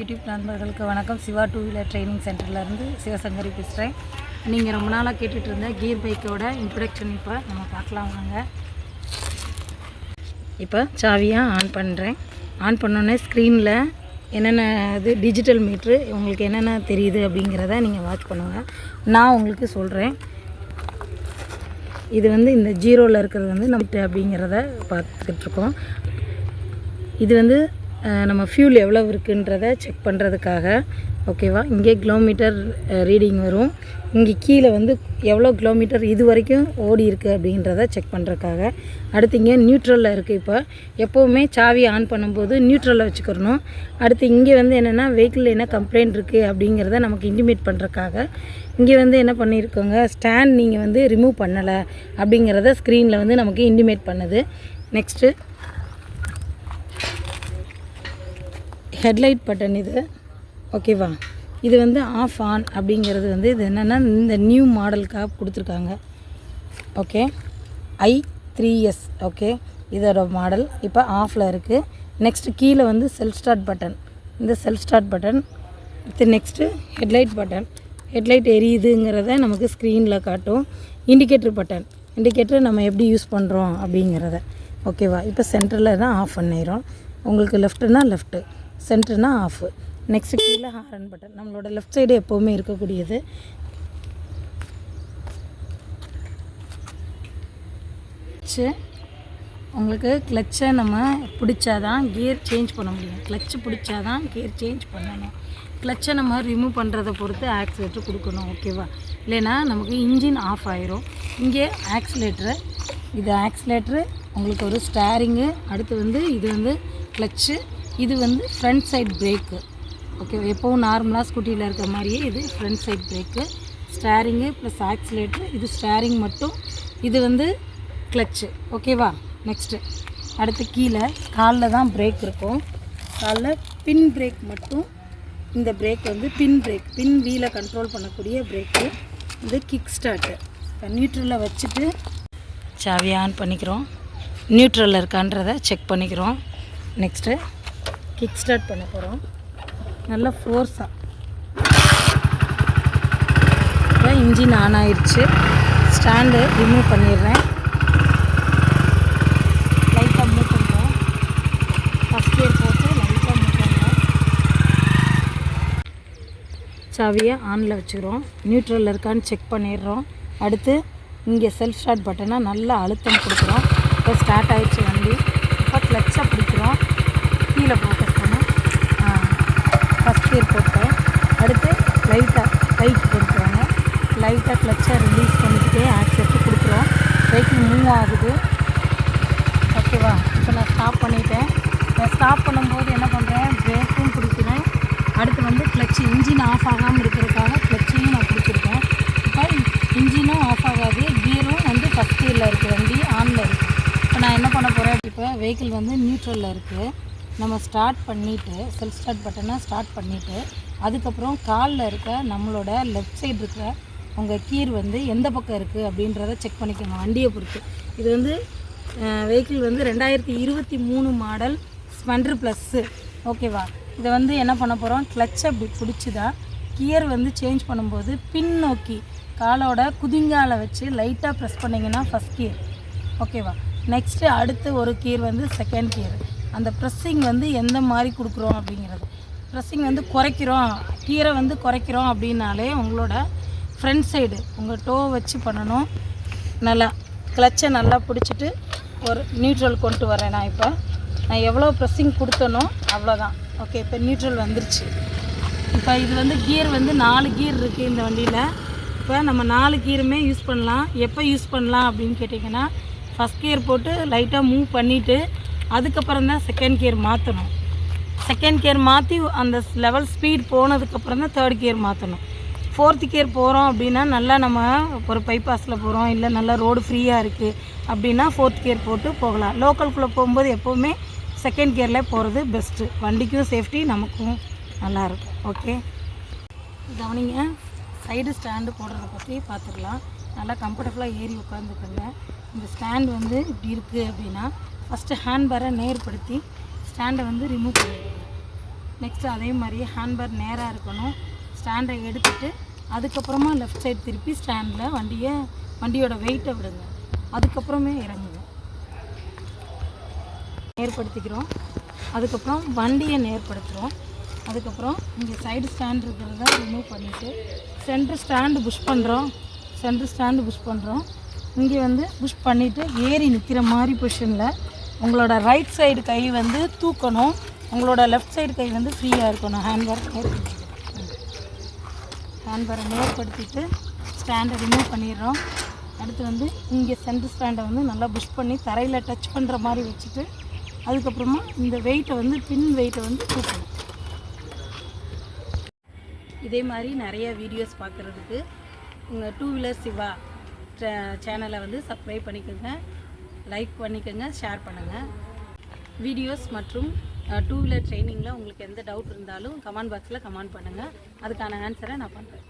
YouTube நண்பர்களுக்கு வணக்கம். Siva two wheeler training சென்டர்லேருந்து சிவசங்கரி பேசுகிறேன் நீங்கள் ரொம்ப நாளாக கேட்டுட்டு இருந்த கீர் பைக்கோட இன்ட்ரடக்ஷன் இப்போ நம்ம பார்க்கலாம் வாங்க. இப்போ சாவியாக ஆன் பண்ணுறேன் ஆன் பண்ணோன்னே ஸ்க்ரீனில் என்னென்ன இது டிஜிட்டல் மீட்ரு உங்களுக்கு என்னென்ன தெரியுது அப்படிங்கிறத நீங்கள் வாட்ச் பண்ணுங்கள் நான் உங்களுக்கு சொல்கிறேன் இது வந்து இந்த ஜீரோவில் இருக்கிறது வந்து நம்ம அப்படிங்கிறத பார்த்துக்கிட்டு இருக்கோம் இது வந்து நம்ம ஃபியூல் எவ்வளோ இருக்குன்றத செக் பண்ணுறதுக்காக ஓகேவா இங்கே கிலோமீட்டர் ரீடிங் வரும். இங்கே கீழே வந்து எவ்வளோ கிலோமீட்டர் இது வரைக்கும் ஓடி இருக்குது அப்படின்றத செக் பண்ணுறதுக்காக அடுத்து இங்கே நியூட்ரலில் இருக்குது இப்போ. எப்போவுமே சாவி ஆன் பண்ணும்போது நியூட்ரலில் வச்சுக்கிறணும் அடுத்து இங்கே வந்து என்னென்னா வெஹிக்கிளில் என்ன கம்ப்ளைண்ட் இருக்குது அப்படிங்கிறத நமக்கு இன்டிமேட் பண்ணுறக்காக இங்கே வந்து என்ன பண்ணியிருக்கோங்க? ஸ்டாண்ட் நீங்கள் வந்து ரிமூவ் பண்ணலை அப்படிங்கிறத ஸ்க்ரீனில் வந்து நமக்கு இன்டிமேட் பண்ணுது. நெக்ஸ்ட்டு ஹெட்லைட் பட்டன் இது. ஓகேவா? இது வந்து ஆஃப் ஆன் அப்படிங்கிறது வந்து இது என்னென்னா இந்த நியூ மாடலுக்காக கொடுத்துருக்காங்க. Okay? I three S. Okay? இதோட மாடல் இப்போ ஆஃபில் இருக்குது நெக்ஸ்ட்டு கீழே வந்து செல்ஃப் ஸ்டார்ட் பட்டன் இந்த செல்ஃப் ஸ்டார்ட் பட்டன் அடுத்து நெக்ஸ்ட்டு ஹெட்லைட் பட்டன் ஹெட்லைட் எரியுதுங்கிறத நமக்கு ஸ்க்ரீனில் காட்டும். இண்டிகேட்டர் பட்டன் இண்டிகேட்டர் நம்ம எப்படி யூஸ் பண்ணுறோம் அப்படிங்கிறத. ஓகேவா? இப்போ சென்டரில் தான் ஆஃப் பண்ணிடும் உங்களுக்கு லெஃப்ட்டுனா லெஃப்ட்டு சென்டர்னா ஆஃபு நெக்ஸ்ட் கீழே ஹாரன் பட்டன் நம்மளோட லெஃப்ட் சைடு எப்போவுமே இருக்கக்கூடியது. கிளச்சு உங்களுக்கு கிளச்சை நம்ம பிடிச்சாதான் கியர் சேஞ்ச் பண்ண முடியும். கிளச்சு பிடிச்சாதான் கியர் சேஞ்ச் பண்ணணும். கிளச்சை நம்ம ரிமூவ் பண்ணுறதை பொறுத்து ஆக்சிலேட்டர் கொடுக்கணும் ஓகேவா இல்லைன்னா நமக்கு இன்ஜின் ஆஃப் ஆயிரும். இங்கே ஆக்சிலேட்டரு இது ஆக்சிலேட்டரு உங்களுக்கு ஒரு ஸ்டேரிங்கு அடுத்து வந்து இது வந்து கிளச்சு இது வந்து ஃப்ரண்ட் சைட் பிரேக்கு ஓகே எப்போவும் நார்மலாக ஸ்கூட்டியில் இருக்கிற மாதிரியே இது front side brake steering plus accelerator இது ஸ்டேரிங் மட்டும். இது வந்து கிளச்சு ஓகேவா நெக்ஸ்ட்டு அடுத்து கீழே காலில் தான் பிரேக் இருக்கும். காலில் பின் பிரேக் மட்டும். இந்த பிரேக் வந்து பின் பிரேக் பின் வீலை கண்ட்ரோல் பண்ணக்கூடிய பிரேக்கு இது கிக் ஸ்டார்ட்டு இப்போ நியூட்ரலில் வச்சுட்டு சாவி ஆன் பண்ணிக்கிறோம். நியூட்ரலில் இருக்கான்றதை செக் பண்ணிக்கிறோம். நெக்ஸ்ட்டு கிக் ஸ்டார்ட் பண்ண போகிறோம் நல்ல ஃபோர்ஸாக இப்போ இன்ஜின் ஆன் ஆயிடுச்சு ஸ்டாண்டு ரிமூவ் பண்ணிடுறேன். லைட்டாக மூவ் பண்ணுறோம். ஃபஸ்ட் இயர் போட்டு லைட்டாக மூவ் பண்ணுறோம். சாவியை ஆனில் வச்சுக்கிறோம். நியூட்ரலில் இருக்கான்னு செக் பண்ணிடுறோம். அடுத்து இங்கே செல்ஃப் ஸ்டார்ட் பட்டனை நல்லா அழுத்தம் கொடுக்குறோம். இப்போ ஸ்டார்ட் ஆகிடுச்சு வண்டி. இப்போ கிளச்சை பிடிக்கிறோம். கீழே போட்டு கியர் போட்டேன். அடுத்து லைட்டாக கைக்கு கொடுக்குறாங்க லைட்டாக கிளச்சை ரிலீஸ் பண்ணிக்கிட்டே ஆக்சிலேட்டர் கொடுக்குறோம் வெஹிக்கிள் மூவ் ஆகுது. ஓகேவா இப்போ நான் ஸ்டாப் பண்ணிட்டேன். நான் ஸ்டாப் பண்ணும்போது என்ன பண்ணுறேன் பிரேக்கும் பிடிக்கிறேன். அடுத்து வந்து கிளச்சு இன்ஜின் ஆஃப் ஆகாமல் இருக்கிறதுக்காக கிளச்சையும் நான் பிடிச்சிருக்கேன். இப்போ இன்ஜினும் ஆஃப் ஆகாது. கியரும் வந்து ஃபஸ்ட் கியரில் இருக்குது வண்டி ஆனில் இருக்குது இப்போ நான் என்ன பண்ண போகிறேன் இப்போ வெஹிக்கிள் வந்து நியூட்ரலில் இருக்குது நம்ம ஸ்டார்ட் பண்ணிவிட்டு செல்ஃப் ஸ்டார்ட் பட்டனை ஸ்டார்ட் பண்ணிவிட்டு அதுக்கப்புறம் காலில் இருக்க நம்மளோட லெஃப்ட் சைடு இருக்கிற உங்கள் கீர் வந்து எந்த பக்கம் இருக்குது அப்படின்றத செக் பண்ணிக்கோங்க வண்டியை பொறுத்து. இது வந்து வெஹிக்கிள் வந்து ரெண்டாயிரத்தி இருபத்தி மூணு மாடல் ஸ்பெண்ட்ரு ப்ளஸ்ஸு ஓகேவா இதை வந்து என்ன பண்ண போகிறோம் கிளச் அப்படி பிடிச்சிதா கியர் வந்து சேஞ்ச் பண்ணும்போது பின்னோக்கி காலோட குதிங்கால வச்சு லைட்டாக ப்ரெஸ் பண்ணிங்கன்னா ஃபஸ்ட் கியர் ஓகேவா நெக்ஸ்ட்டு அடுத்து ஒரு கீர் வந்து செகண்ட் கியர் அந்த ப்ரெஸ்ஸிங் வந்து எந்த மாதிரி கொடுக்குறோம் அப்படிங்கிறது. ப்ரெஸ்ஸிங் வந்து குறைக்கிறோம். கீரை வந்து குறைக்கிறோம் அப்படின்னாலே உங்களோட ஃப்ரண்ட் சைடு உங்கள் டோ வச்சு பண்ணணும். நல்லா கிளச்சை நல்லா பிடிச்சிட்டு ஒரு நியூட்ரல் கொண்டு வரேன் நான் இப்போ. நான் எவ்வளோ ப்ரெஸ்ஸிங் கொடுத்தனோ அவ்வளோதான். ஓகே இப்போ நியூட்ரல் வந்துருச்சு. இப்போ இது வந்து கியர் வந்து நாலு கியர் இருக்குது இந்த வண்டியில். இப்போ நம்ம நாலு கீருமே யூஸ் பண்ணலாம். எப்போ யூஸ் பண்ணலாம் அப்படின்னு கேட்டிங்கன்னா ஃபஸ்ட் கியர் போட்டு லைட்டாக மூவ் பண்ணிவிட்டு அதுக்கப்புறம் தான் செகண்ட் கியர் மாற்றணும் செகண்ட் கியர் மாற்றி அந்த லெவல் ஸ்பீட் போனதுக்கப்புறம் தான் தேர்ட் கியர் மாற்றணும் ஃபோர்த்து கியர் போகிறோம் அப்படின்னா நல்லா நம்ம ஒரு பைபாஸில் போகிறோம் இல்லை நல்லா ரோடு ஃப்ரீயாக இருக்குது அப்படின்னா ஃபோர்த் கியர் போட்டு போகலாம். லோக்கல்குள்ளே போகும்போது எப்போவுமே செகண்ட் கியரில் போகிறது பெஸ்ட்டு வண்டிக்கும் சேஃப்டி நமக்கும் நல்லாயிருக்கும் ஓகே கவனிங்க சைடு ஸ்டாண்டு போடுறத பற்றி பார்த்துக்கலாம் நல்லா கம்ஃபர்டபுளாக ஏறி உட்காந்துக்கோங்க இந்த ஸ்டாண்ட் வந்து இப்படி இருக்குது அப்படின்னா ஃபஸ்ட்டு ஹேண்ட்பேரை நேர்படுத்தி ஸ்டாண்டை வந்து ரிமூவ் பண்ணிடுங்க நெக்ஸ்ட்டு அதே மாதிரி ஹேண்ட்பேர் நேராக இருக்கணும். ஸ்டாண்டை எடுத்துட்டு அதுக்கப்புறமா லெஃப்ட் சைடு திருப்பி ஸ்டாண்டில் வண்டியை வண்டியோட வெயிட்டை விடுங்க. அதுக்கப்புறமே இறங்குங்க. நேர்படுத்திக்கிறோம். அதுக்கப்புறம் வண்டியை நேர்படுத்துகிறோம் அதுக்கப்புறம் இங்கே சைடு ஸ்டாண்ட் இருக்கிறத ரிமூவ் பண்ணிவிட்டு சென்ட்ரு ஸ்டாண்டு புஷ் பண்ணுறோம் சென்ட்ரு ஸ்டாண்டு புஷ் பண்ணுறோம் இங்கே வந்து புஷ் பண்ணிவிட்டு ஏறி நிற்கிற மாதிரி பொசிஷனில் உங்களோட ரைட் சைடு கை வந்து தூக்கணும். உங்களோட லெஃப்ட் சைடு கை வந்து ஃப்ரீயாக இருக்கணும். ஹேண்ட்பேர் ஹேண்ட் ஹேண்ட்பேரை நேர்படுத்திட்டு ஸ்டாண்டை ரிமூவ் பண்ணிடுறோம். அடுத்து வந்து இங்கே சென்டர் ஸ்டாண்டை வந்து நல்லா புஷ் பண்ணி தரையில் டச் பண்ணுற மாதிரி வச்சுட்டு அதுக்கப்புறமா இந்த வெயிட்டை வந்து பின் வெயிட்டை வந்து தூக்கணும். இதே மாதிரி நிறைய வீடியோஸ் பார்க்குறதுக்கு உங்கள் டூ வீலர் சிவா சேனலை வந்து சப்ஸ்கிரைப் பண்ணிக்கோங்க லைக் பண்ணிக்கோங்க ஷேர் பண்ணுங்கள் வீடியோஸ் மற்றும் டூ வீலர் ட்ரைனிங்கில் உங்களுக்கு எந்த டவுட் இருந்தாலும் கமெண்ட் பாக்ஸில் கமெண்ட் பண்ணுங்கள் அதுக்கான ஆன்சரை நான் பண்ணுறேன்